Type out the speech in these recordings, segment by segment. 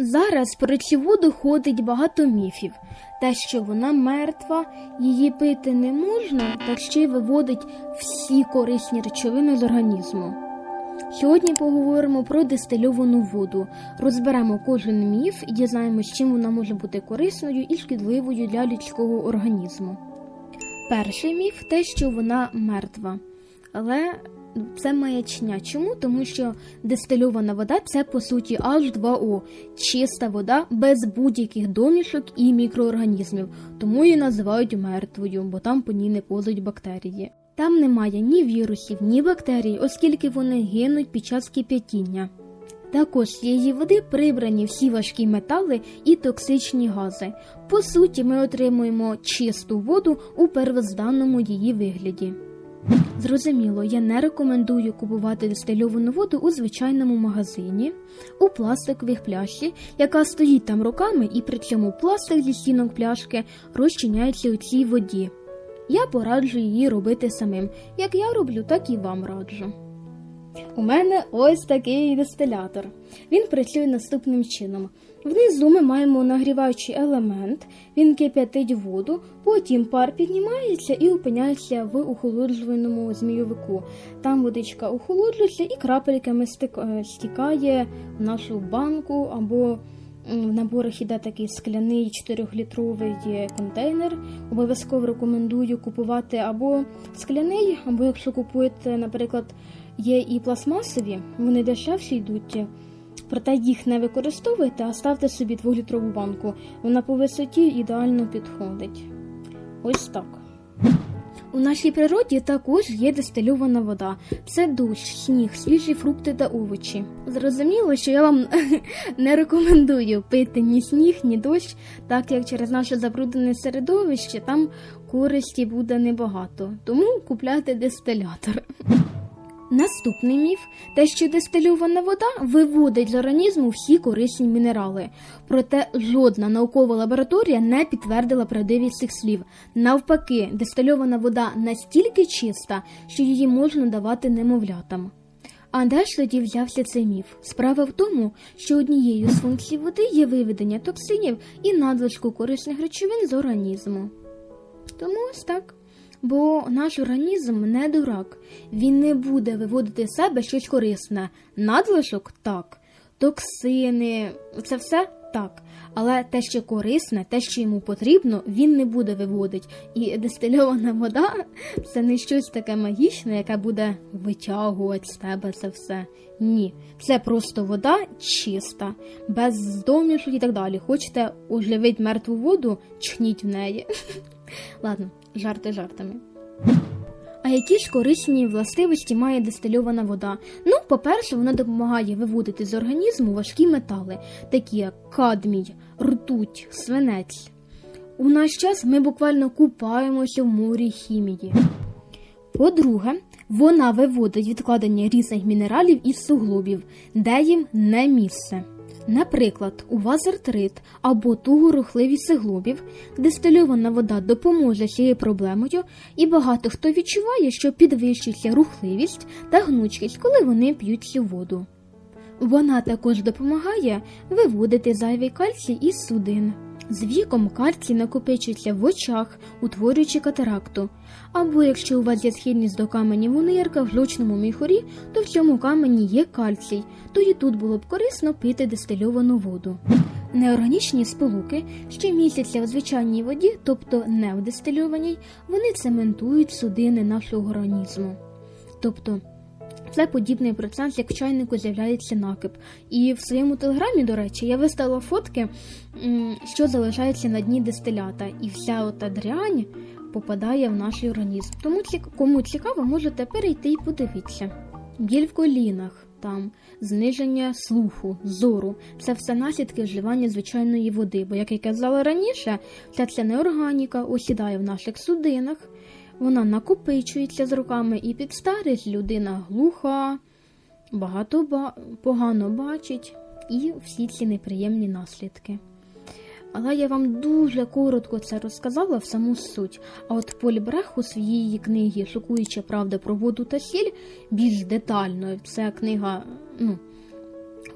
Зараз про цю воду ходить багато міфів. Те, що вона мертва, її пити не можна, та ще й виводить всі корисні речовини з організму. Сьогодні поговоримо про дистильовану воду, розберемо кожен міф і дізнаємось, чим вона може бути корисною і шкідливою для людського організму. Перший міф те, що вона мертва. Але це маячня. Чому? Тому що дистильована вода це по суті H2O, чиста вода без будь-яких домішок і мікроорганізмів, тому її називають мертвою, бо там по ній не повзуть бактерії. Там немає ні вірусів, ні бактерій, оскільки вони гинуть під час кип'ятіння. Також з її води прибрані всі важкі метали і токсичні гази. По суті, ми отримуємо чисту воду у первозданному її вигляді. Зрозуміло, я не рекомендую купувати дистильовану воду у звичайному магазині, у пластиковій пляшці, яка стоїть там роками, і при цьому пластик зі стінок пляшки розчиняється у цій воді. Я пораджу її робити самим. Як я роблю, так і вам раджу. У мене ось такий дистилятор. Він працює наступним чином. Внизу ми маємо нагріваючий елемент, він кип'ятить воду, потім пар піднімається і опиняється в охолоджуваному змійовику. Там водичка охолоджується і крапельками е, стікає в нашу банку або в наборах іде такий скляний 4-літровий контейнер. Обов'язково рекомендую купувати або скляний, або якщо купуєте, наприклад, є і пластмасові, вони дешевші йдуть. Проте їх не використовуйте, а ставте собі 2-літрову банку. Вона по висоті ідеально підходить. Ось так. У нашій природі також є дистильована вода. Це дощ, сніг, свіжі фрукти та овочі. Зрозуміло, що я вам не рекомендую пити ні сніг, ні дощ, так як через наше забруднене середовище там користі буде небагато. Тому купляйте дистилятор. Наступний міф те, що дистильована вода виводить з організму всі корисні мінерали. Проте жодна наукова лабораторія не підтвердила правдивість цих слів. Навпаки, дистильована вода настільки чиста, що її можна давати немовлятам. А де ж тоді взявся цей міф? Справа в тому, що однією з функцій води є виведення токсинів і надлишку корисних речовин з організму. Тому ось так. Бо наш організм не дурак, він не буде виводити з себе щось корисне. Надлишок так, токсини, це все так. Але те, що корисне, те, що йому потрібно, він не буде виводити. І дистильована вода це не щось таке магічне, яке буде витягувати з тебе це все. Ні, це просто вода чиста, без домішок і так далі. Хочете оживити мертву воду, чхніть в неї. Ладно, жарти жартами. А які ж корисні властивості має дистильована вода? Ну, по-перше, вона допомагає виводити з організму важкі метали, такі як кадмій, ртуть, свинець. У наш час ми буквально купаємося в морі хімії. По-друге, вона виводить відкладення різних мінералів із суглобів, де їм не місце. Наприклад, у вас артрит або туго рухливість суглобів, дистильована вода допоможе з цією проблемою, і багато хто відчуває, що підвищується рухливість та гнучкість, коли вони п'ють цю воду. Вона також допомагає виводити зайвий кальцій із судин. З віком кальцій накопичується в очах, утворюючи катаракту. Або якщо у вас є схильність до каменів у нирках, в жовчному міхурі, то в цьому камені є кальцій, то і тут було б корисно пити дистильовану воду. Неорганічні сполуки, що містяться в звичайній воді, тобто не в дистильованій, вони цементують судини нашого організму. Тобто це подібний процес, як в чайнику з'являється накип. І в своєму телеграмі, до речі, я виставила фотки, що залишається на дні дистилята, і вся ота дрянь попадає в наш організм. Тому кому цікаво, можете перейти і подивитися. Біль в колінах, там зниження слуху, зору це все наслідки вживання звичайної води. Бо, як я казала раніше, ця ця неорганіка осідає в наших судинах. Вона накопичується з роками і під старість людина глуха, багато ба... погано бачить і всі ці неприємні наслідки. Але я вам дуже коротко це розказала в саму суть. А от Поль Брех у своїй книгі Шокуюча правда про воду та сіль більш детально. Це книга, ну,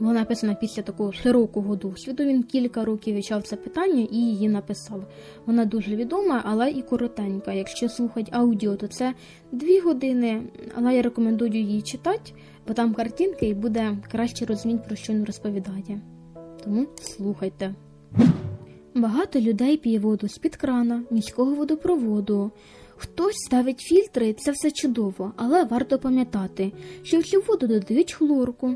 Була написана після такого широкого досвіду. Він кілька років вивчав це питання і її написав. Вона дуже відома, але і коротенька. Якщо слухати аудіо, то це дві години, але я рекомендую її читати, бо там картинки і буде краще розуміти, про що він розповідає. Тому слухайте. Багато людей п'є воду з-під крана, міського водопроводу. Хтось ставить фільтри, це все чудово, але варто пам'ятати, що в цю воду додають хлорку,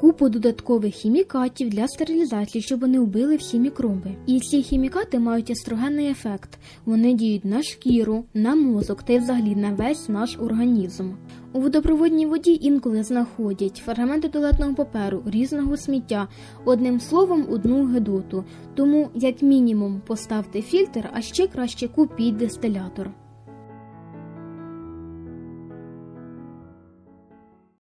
купу додаткових хімікатів для стерилізації, щоб вони вбили всі мікроби. І ці хімікати мають естрогенний ефект. Вони діють на шкіру, на мозок та й взагалі на весь наш організм. У водопроводній воді інколи знаходять фрагменти туалетного паперу, різного сміття, одним словом, одну гидоту. Тому, як мінімум, поставте фільтр, а ще краще купіть дистилятор.